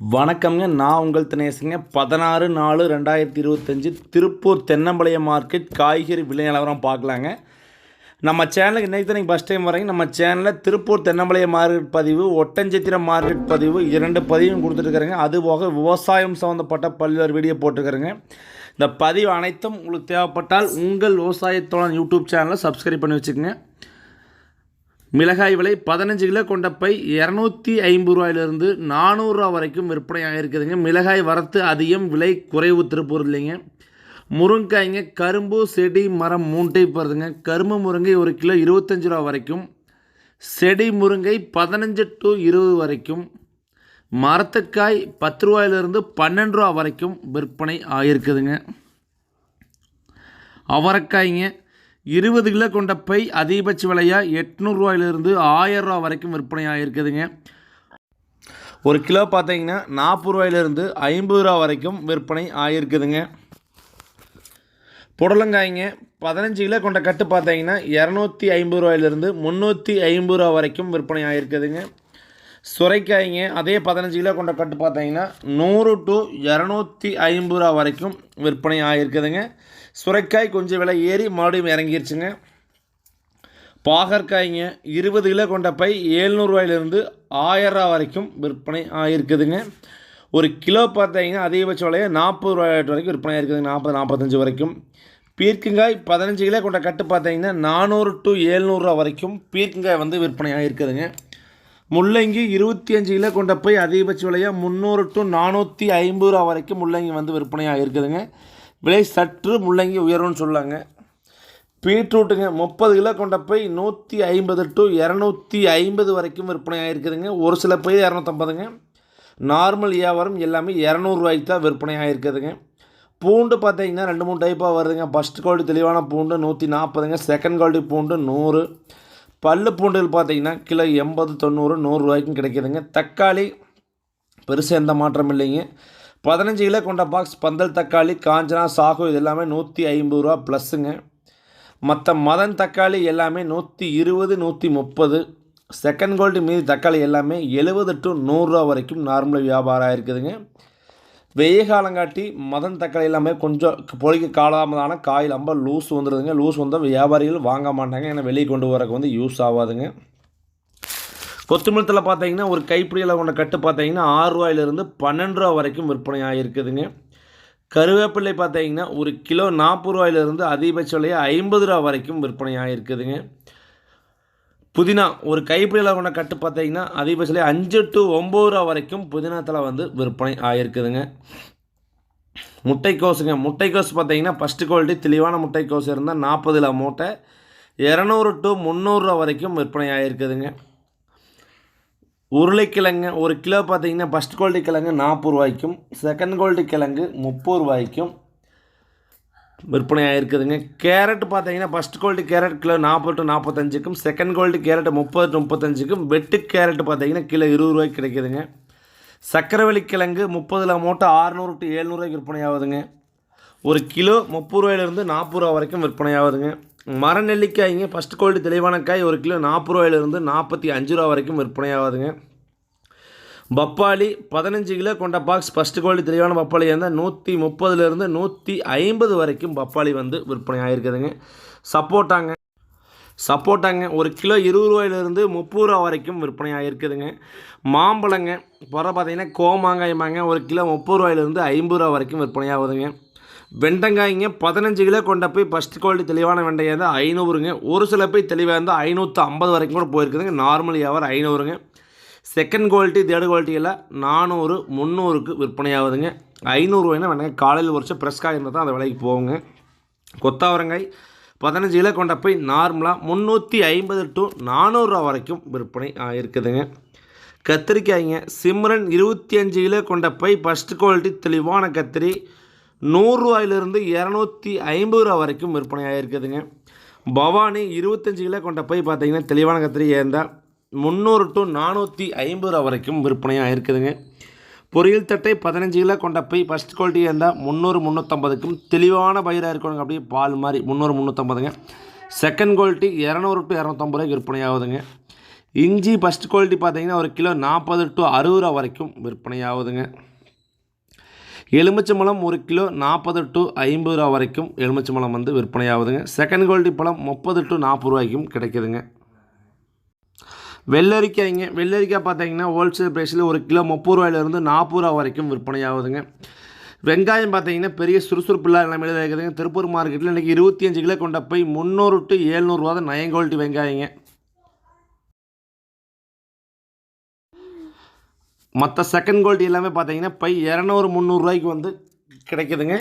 வணக்கம்ங்க. நான் உங்கள் தினேசுங்க. பதினாறு நாலு ரெண்டாயிரத்தி இருபத்தஞ்சி திருப்பூர் தென்னம்பாளையம் மார்க்கெட் காய்கறி விலை நிலவரம் பார்க்கலாங்க. நம்ம சேனலுக்கு இன்றைக்கு தான் ஃபஸ்ட் டைம் வரீங்க நம்ம சேனலில் திருப்பூர் தென்னம்பாளையம் மார்க்கெட் பதிவு ஒட்டஞ்சத்திரம் மார்க்கெட் பதிவு இரண்டு பதிவும் கொடுத்துருக்குறேங்க அதுபோக விவசாயம் சம்மந்தப்பட்ட பல்வேறு வீடியோ போட்டிருக்கிறேங்க. இந்த பதிவு அனைத்தும் உங்களுக்கு தேவைப்பட்டால் உங்கள் விவசாயத்தோட யூடியூப் சேனலை சப்ஸ்கிரைப் பண்ணி வச்சுக்கோங்க. மிளகாய் விலை பதினஞ்சு கிலோ கொண்ட பை இரநூத்தி ஐம்பது ரூபாயிலிருந்து நானூறுரூவா வரைக்கும் விற்பனை இருக்குதுங்க. மிளகாய் வரத்து அதிகம் விலை குறைவு திருப்பூர் இல்லைங்க. முருங்காய்ங்க கரும்பு செடி மரம் மூன்றை போகிறதுங்க வருதுங்க கரும்பு முருங்கை ஒரு கிலோ இருபத்தஞ்சி ரூபா வரைக்கும். செடி முருங்கை பதினஞ்சு டு இருபது வரைக்கும். மரத்துக்காய் பத்து ரூபாயிலிருந்து பன்னெண்டு ரூபா வரைக்கும் விற்பனை ஆகிருக்குதுங்க அவரைக்காய்ங்க இருபது கிலோ கொண்ட பை அதிகபட்ச விலையாக எட்நூறுரூவாயிலிருந்து ஆயிரம் ரூபா வரைக்கும் விற்பனை ஆகிருக்குதுங்க ஒரு கிலோ பார்த்தீங்கன்னா நாற்பது ரூபாயிலிருந்து ஐம்பது ரூபா வரைக்கும் விற்பனை ஆகியிருக்குதுங்க புடலங்காய்ங்க பதினஞ்சு கிலோ கொண்ட கட்டு பார்த்தீங்கன்னா இரநூத்தி ஐம்பது ரூபாயிலிருந்து முந்நூற்றி ஐம்பது ரூபா வரைக்கும் விற்பனை ஆகியிருக்குதுங்க சுரைக்காய்ங்க அதே பதினஞ்சு கிலோ கொண்ட கட்டு பார்த்தீங்கன்னா நூறு டு இரநூத்தி ஐம்பது ரூபா வரைக்கும் விற்பனை ஆகிருக்குதுங்க சுரைக்காய் கொஞ்சம் விலை ஏறி மறுபடியும் இறங்கிருச்சுங்க. பாகற்காய்ங்க இருபது கிலோ கொண்ட பை ஏழ்நூறுவாயிலிருந்து ஆயிரரூவா வரைக்கும் விற்பனை ஆகிருக்குதுங்க ஒரு கிலோ பார்த்தீங்கன்னா அதிகபட்ச விலையை நாற்பது ரூபாய் வரைக்கும் விற்பனை ஆகிருக்குது நாற்பது நாற்பத்தஞ்சு வரைக்கும். பீர்க்கங்காய் பதினஞ்சு கிலோ கொண்ட கட்டு பார்த்தீங்கன்னா நானூறு டு ஏழ்நூறுரூவா வரைக்கும் பீர்க்கங்காய் வந்து விற்பனை ஆகிருக்குதுங்க முள்ளங்கி இருபத்தி அஞ்சு கிலோ கொண்ட போய் அதிகபட்ச விலையாக முந்நூறு டு நானூற்றி ஐம்பது ரூபா வரைக்கும் முள்ளங்கி வந்து விற்பனையாக இருக்குதுங்க. விலை சற்று முள்ளங்கி உயரும்னு சொல்லாங்க. பீட்ரூட்டுங்க முப்பது கிலோ கொண்ட போய் நூற்றி ஐம்பது டு இரநூத்தி ஐம்பது வரைக்கும் விற்பனையாக இருக்குதுங்க. ஒரு சில பை இரநூத்தம்பதுங்க. நார்மல் வியாபாரம் எல்லாமே இரநூறுவாய்க்கு தான் விற்பனையாக இருக்குதுங்க. பூண்டு பார்த்தீங்கன்னா ரெண்டு மூணு டைப்பாக வருதுங்க. ஃபஸ்ட் குவாலிட்டி தெளிவான பூண்டு நூற்றி நாற்பதுங்க. செகண்ட் குவாலிட்டி பூண்டு நூறு. பல்லு பூண்டுகள் பார்த்திங்கன்னா கிலோ எண்பது தொண்ணூறு நூறுரூவாய்க்கும் கிடைக்குதுங்க. தக்காளி பெருசாக எந்த மாற்றம் இல்லைங்க. பதினஞ்சு கிலோ கொண்ட பாக்ஸ் பந்தல் தக்காளி காஞ்சனா சாகு இது எல்லாமே நூற்றி ஐம்பது ரூபா ப்ளஸ்ஸுங்க மற்ற மதன் தக்காளி எல்லாமே நூற்றி இருபது நூற்றி முப்பது. செகண்ட் கோல்டு மீதி தக்காளி எல்லாமே எழுபது டு நூறுரூவா வரைக்கும் நார்மல் வியாபாரம் இருக்குதுங்க வெய்ய காலங்காட்டி மதன் தக்காளி எல்லாமே கொஞ்சம் பொழிக்க காலாமதான காய் ரொம்ப லூஸ் வந்துடுதுங்க லூஸ் வந்தால் வியாபாரிகள் வாங்க மாட்டாங்க. ஏன்னா வெளியே கொண்டு வரக்கு வந்து யூஸ் ஆகாதுங்க கொத்தமல்லத்தில் பார்த்தீங்கன்னா ஒரு கைப்பிடியில் கொண்ட கட்டு பார்த்தீங்கன்னா ஆறு ரூபாயிலிருந்து பன்னெண்டு ரூபா வரைக்கும் விற்பனை ஆகிருக்குதுங்க கருவேப்பிள்ளை பார்த்தீங்கன்னா ஒரு கிலோ நாற்பது ரூபாயிலிருந்து அதிகபட்ச விலையை ஐம்பது ரூபா வரைக்கும் விற்பனை ஆகிருக்குதுங்க புதினா ஒரு கைப்பிடியில் கொண்ட கட்டு பார்த்தீங்கன்னா அதிகபட்ச அஞ்சு டு ஒம்பது ரூபா வரைக்கும் புதினாத்தில் வந்து விற்பனை ஆகிருக்குதுங்க முட்டைக்கோஸுங்க முட்டைக்கோஸ் பார்த்தீங்கன்னா ஃபஸ்ட்டு குவாலிட்டி தெளிவான முட்டைக்கோஸ் இருந்தால் நாற்பதுல மூட்டை இரநூறு டு முந்நூறுரூவா வரைக்கும் விற்பனை ஆகிருக்குதுங்க உருளைக்கிழங்கு ஒரு கிலோ பார்த்தீங்கன்னா ஃபஸ்ட் குவாலிட்டி கிழங்கு நாற்பது ரூபாய்க்கும் செகண்ட் குவாலிட்டி கிழங்கு முப்பது ரூபாய்க்கும் விற்பனை ஆகிருக்குதுங்க கேரட் பார்த்தீங்கன்னா ஃபஸ்ட் கோல்டு கேரட் கிலோ நாற்பது டு நாற்பத்தஞ்சுக்கும் செகண்ட் கோல்டு கேரட் முப்பது டு முப்பத்தஞ்சுக்கும் வெட்டு கேரட் பார்த்தீங்கன்னா கிலோ இருபது ரூபாய்க்கு கிடைக்குதுங்க. சக்கரவள்ளி கிழங்கு முப்பதில் மூட்டை ஆறுநூறு டு ஏழ்நூறுவாய்க்கு விற்பனை ஆகுதுங்க ஒரு கிலோ முப்பது ரூபாயிலிருந்து நாற்பது ரூபா வரைக்கும் விற்பனை ஆகுதுங்க மர நெல்லிக்காய்ங்க ஃபஸ்ட் குவாலிட்டி தெளிவான காய் ஒரு கிலோ நாற்பது ரூபாயிலிருந்து நாற்பத்தி அஞ்சு ரூபா வரைக்கும் விற்பனை ஆகுதுங்க பப்பாளி பதினஞ்சு கிலோ கொண்ட பாக்ஸ் ஃபஸ்ட் குவாலிட்டி தெளிவான பப்பாளி இருந்தால் நூற்றி முப்பதுலேருந்து நூற்றி ஐம்பது வரைக்கும் பப்பாளி வந்து விற்பனை ஆகிருக்குதுங்க சப்போட்டாங்க. சப்போட்டாங்க. ஒரு கிலோ இருபது ரூபாயிலிருந்து முப்பது ரூபா வரைக்கும் விற்பனை ஆகிருக்குதுங்க மாம்பழங்க. பிற பார்த்தீங்கன்னா கோமாங்காயமாங்க ஒரு கிலோ முப்பது ரூபாயிலிருந்து ஐம்பது ரூபா வரைக்கும் விற்பனை ஆகுதுங்க. வெண்டங்காய்ங்க பதினஞ்சு கிலோ கொண்ட போய் ஃபஸ்ட் குவாலிட்டி தெளிவான வெண்டையாக இருந்தால் ஐநூறுங்க. ஒரு சில போய் தெளிவாக இருந்தால் ஐநூற்றி ஐம்பது வரைக்கும் கூட போயிருக்குதுங்க. நார்மல் வியாபாரம் ஐநூறுங்க. செகண்ட் குவாலிட்டி தேர்ட் குவாலிட்டியில் நானூறு முந்நூறுக்கு விற்பனை ஆகுதுங்க ஐநூறுரூவாய்னா வேணாங்க. காலையில் உரிச்ச ஃப்ரெஷ்காக இருந்தால் தான் அந்த விலைக்கு போகுங்க. கொத்தாவரங்காய் பதினஞ்சு கிலோ கொண்ட போய் நார்மலாக முந்நூற்றி ஐம்பது டு நானூறுரூவா வரைக்கும் விற்பனை இருக்குதுங்க. கத்திரிக்காய்ங்க சிம்ரன் இருபத்தி அஞ்சு கிலோ கொண்ட பை ஃபஸ்ட் குவாலிட்டி தெளிவான கத்திரி நூறுரூவாயிலிருந்து இரநூத்தி ஐம்பது ரூபா வரைக்கும் விற்பனை ஆகிருக்குதுங்க பவானி இருபத்தஞ்சு கிலோ கொண்ட பை பார்த்தீங்கன்னா தெளிவான கத்திரி ஏந்தால் முந்நூறு டு நானூற்றி ஐம்பது ரூபா வரைக்கும் விற்பனையாக இருக்குதுங்க. பொரியல் தட்டை பதினஞ்சு கிலோ கொண்ட போய் ஃபஸ்ட் குவாலிட்டி இருந்தால் முந்நூறு முந்நூற்றம்பதுக்கும் தெளிவான பயிராக இருக்கணுங்க. அப்படியே பால் மாதிரி முந்நூறு முந்நூற்றம்பதுங்க செகண்ட் குவாலிட்டி இரநூறு டு இரநூத்தம்பது ரூபாய்க்கு விற்பனை ஆகுதுங்க இஞ்சி ஃபஸ்ட் குவாலிட்டி பார்த்தீங்கன்னா ஒரு கிலோ நாற்பது டு அறுபது ரூபா வரைக்கும் விற்பனையாகுதுங்க. எலுமிச்சை பழம் ஒரு கிலோ நாற்பது டு ஐம்பது ரூபா வரைக்கும் எலுமிச்சை பழம் வந்து விற்பனையாகுதுங்க. செகண்ட் குவாலிட்டி பழம் முப்பது டு நாற்பது ரூபாய்க்கும் கிடைக்குதுங்க. வெள்ளரிக்காய்ங்க. வெள்ளரிக்காய் பார்த்தீங்கன்னா ஹோல்சேல் ப்ரைஸில் ஒரு கிலோ முப்பது ரூபாயிலிருந்து நாற்பது ரூபா வரைக்கும் விற்பனை ஆகுதுங்க வெங்காயம் பார்த்தீங்கன்னா பெரிய சுறுசுறுப்பில்லா இல்லாத இருக்குதுங்க. திருப்பூர் மார்க்கெட்டில் இன்றைக்கி இருபத்தி அஞ்சு கிலோ கொண்ட போய் முந்நூறு டு ஏழ்நூறுவா தான் நயன் குவாலிட்டி வெங்காயங்க. மற்ற செகண்ட் குவாலிட்டி எல்லாமே பார்த்தீங்கன்னா பை இரநூறு முந்நூறுரூவாய்க்கு வந்து கிடைக்குதுங்க.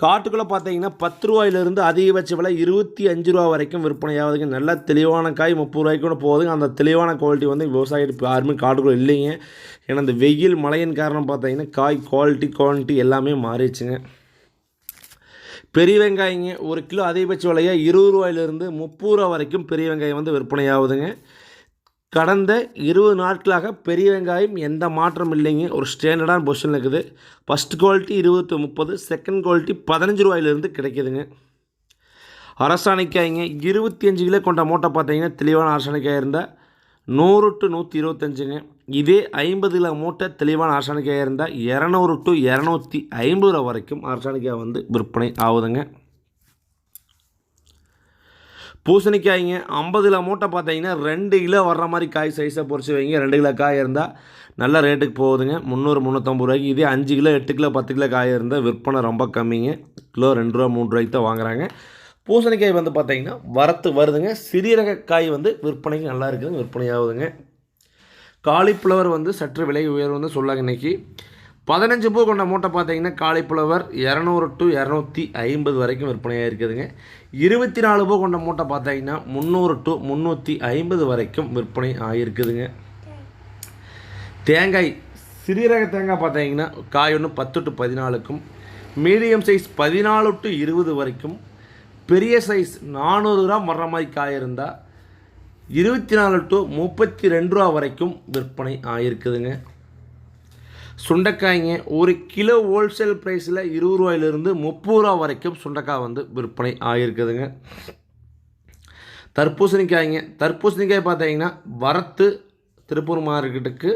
காட்டுக்குள்ளே பார்த்தீங்கன்னா பத்து ரூபாயிலிருந்து அதிகபட்ச விலை இருபத்தி அஞ்சு ரூபா வரைக்கும் விற்பனை ஆகுதுங்க நல்ல தெளிவான காய் முப்பது ரூபாய்க்கு கூட போகுதுங்க. அந்த தெளிவான குவாலிட்டி வந்து விவசாயிகள் யாருமே காட்டுக்குள்ளே இல்லைங்க. ஏன்னா இந்த வெயில் மழையின் காரணம் பார்த்தீங்கன்னா காய் குவாலிட்டி குவான்டிட்டி எல்லாமே மாறிடுச்சுங்க. பெரிய வெங்காயங்க ஒரு கிலோ அதிகபட்ச விலையாக இருபது ரூபாயிலிருந்து முப்பது ரூபா வரைக்கும் பெரிய வெங்காயம் வந்து விற்பனை ஆகுதுங்க கடந்த இருபது நாட்களாக பெரிய வெங்காயம் எந்த மாற்றம் இல்லைங்க. ஒரு ஸ்டாண்டர்டான பொசிஷனில் இருக்குது. ஃபஸ்ட் குவாலிட்டி இருபத்து முப்பது செகண்ட் குவாலிட்டி பதினஞ்சு ரூபாயிலிருந்து கிடைக்குதுங்க. அரசாணிக்காய்ங்க இருபத்தி அஞ்சு கிலோ கொண்ட மூட்டை பார்த்தீங்கன்னா தெளிவான அரசாணிக்காய் இருந்தால் நூறு டு நூற்றி இருபத்தஞ்சுங்க. இதே ஐம்பது கிலோ மூட்டை தெளிவான அரசாணிக்காய் இருந்தால் இரநூறு டு இரநூத்தி ஐம்பது ரூபா வரைக்கும் அரசாணிக்காய் வந்து விற்பனை ஆகுதுங்க. பூசணிக்காய்ங்க ஐம்பது கிலோ மூட்டை பார்த்தீங்கன்னா ரெண்டு கிலோ வர்ற மாதிரி காய் சைஸை பொறிச்சு வைங்க. ரெண்டு கிலோ காய் இருந்தால் நல்ல ரேட்டுக்கு போகுதுங்க. முந்நூறு முந்நூற்றம்பது ரூபாய்க்கு இதே அஞ்சு கிலோ எட்டு கிலோ பத்து கிலோ காய் இருந்தால் விற்பனை ரொம்ப கம்மிங்க. கிலோ ரெண்டு ரூபா மூணு ரூபாய்க்கு தான் வாங்குறாங்க. பூசணிக்காய் வந்து பார்த்தீங்கன்னா வரத்து வருதுங்க. சிறிய ரக காய் வந்து விற்பனைக்கு நல்லா இருக்குதுங்க. விற்பனையாகுதுங்க. காலிஃப்ளவர் வந்து சற்று விலை உயர்வு வந்து சொல்லாங்க இன்றைக்கி பதினஞ்சு பூ கொண்ட மூட்டை பார்த்தீங்கன்னா காலிப்புலவர் இரநூறு டு இரநூத்தி ஐம்பது வரைக்கும் விற்பனையாக இருக்குதுங்க. இருபத்தி நாலு பூ கொண்ட மூட்டை பார்த்தீங்கன்னா முந்நூறு டு முந்நூற்றி ஐம்பது வரைக்கும் விற்பனை ஆகியிருக்குதுங்க. தேங்காய் சிறீரக தேங்காய் பார்த்தீங்கன்னா காய் ஒன்று பத்து டு பதினாலுக்கும் மீடியம் சைஸ் பதினாலு டு இருபது வரைக்கும் பெரிய சைஸ் நானூறு கிராம் வர்ற மாதிரி காய் இருந்தால் இருபத்தி நாலு டு முப்பத்தி ரெண்டு ரூபா வரைக்கும் விற்பனை ஆகியிருக்குதுங்க. சுண்டைக்காய்ங்க ஒரு கிலோ ஹோல்சேல் ப்ரைஸில் இருபது ரூபாயிலிருந்து முப்பது ரூபா வரைக்கும் சுண்டைக்காய் வந்து விற்பனை ஆகியிருக்குதுங்க. தர்பூசணிக்காய்ங்க தர்பூசணிக்காய் பார்த்தீங்கன்னா வரத்து திருப்பூர் மார்க்கெட்டுக்கு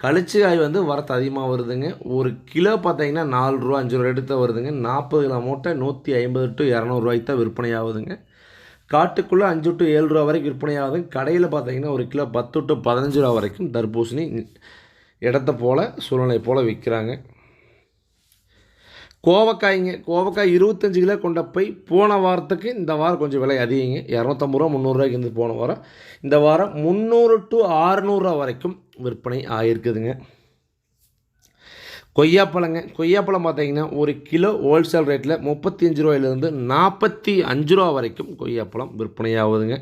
கழிச்சுக்காய் வந்து வரத்து அதிகமாக வருதுங்க. ஒரு கிலோ பார்த்தீங்கன்னா நாலு ரூபா அஞ்சு ரூபா எடுத்து வருதுங்க. நாற்பது கிலோ மூட்டை நூற்றி ஐம்பது டு இரநூறுவாய்க்கு தான் விற்பனை ஆகுதுங்க காட்டுக்குள்ளே அஞ்சு டு ஏழு ரூபா வரைக்கும் விற்பனை ஆகுதுங்க கடையில் பார்த்தீங்கன்னா ஒரு கிலோ பத்து டு பதினஞ்சு ரூபா வரைக்கும் தர்பூசணி இடத்த போல் சூழ்நிலை போல் விற்கிறாங்க கோவக்காய்ங்க கோவக்காய் இருபத்தஞ்சு கிலோ கொண்ட போய் போன வாரத்துக்கு இந்த வாரம் கொஞ்சம் விலை அதிகங்க. இரநூத்தம்பது ரூபா முந்நூறுரூவாய்க்கு இருந்து போன வாரம். இந்த வாரம் முந்நூறு டு ஆறுநூறுவா வரைக்கும் விற்பனை ஆகிருக்குதுங்க கொய்யாப்பழங்க கொய்யாப்பழம் பார்த்தீங்கன்னா ஒரு கிலோ ஹோல்சேல் ரேட்டில் முப்பத்தி அஞ்சு ரூபாயிலிருந்து நாற்பத்தி அஞ்சு ரூபா வரைக்கும் கொய்யாப்பழம் விற்பனை ஆகுதுங்க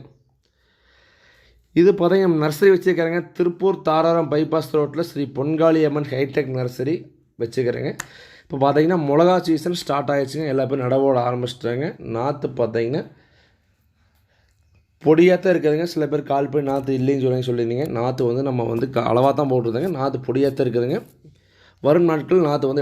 இது பார்த்தீங்கன்னா நர்சரி வச்சுருக்கிறேங்க. திருப்பூர் தாராரம் பைபாஸ் ரோட்டில் ஸ்ரீ பொன்காளி அம்மன் ஹைடெக் நர்சரி வச்சுக்கிறேங்க இப்போ பார்த்தீங்கன்னா மிளகா சீசன் ஸ்டார்ட் ஆகிடுச்சுங்க எல்லா பேரும் நடவோட ஆரம்பிச்சிட்டாங்க. நாற்று பார்த்தீங்கன்னா பொடியாக தான் இருக்குதுங்க. சில பேர் கால் போய் நாற்று இல்லைன்னு சொல்லி சொல்லியிருந்தீங்க. நாற்று வந்து நம்ம வந்து அளவாக தான் போட்டுருந்தேங்க. நாற்று பொடியாக தான் இருக்குதுங்க. வரும் நாட்கள் நாற்று வந்து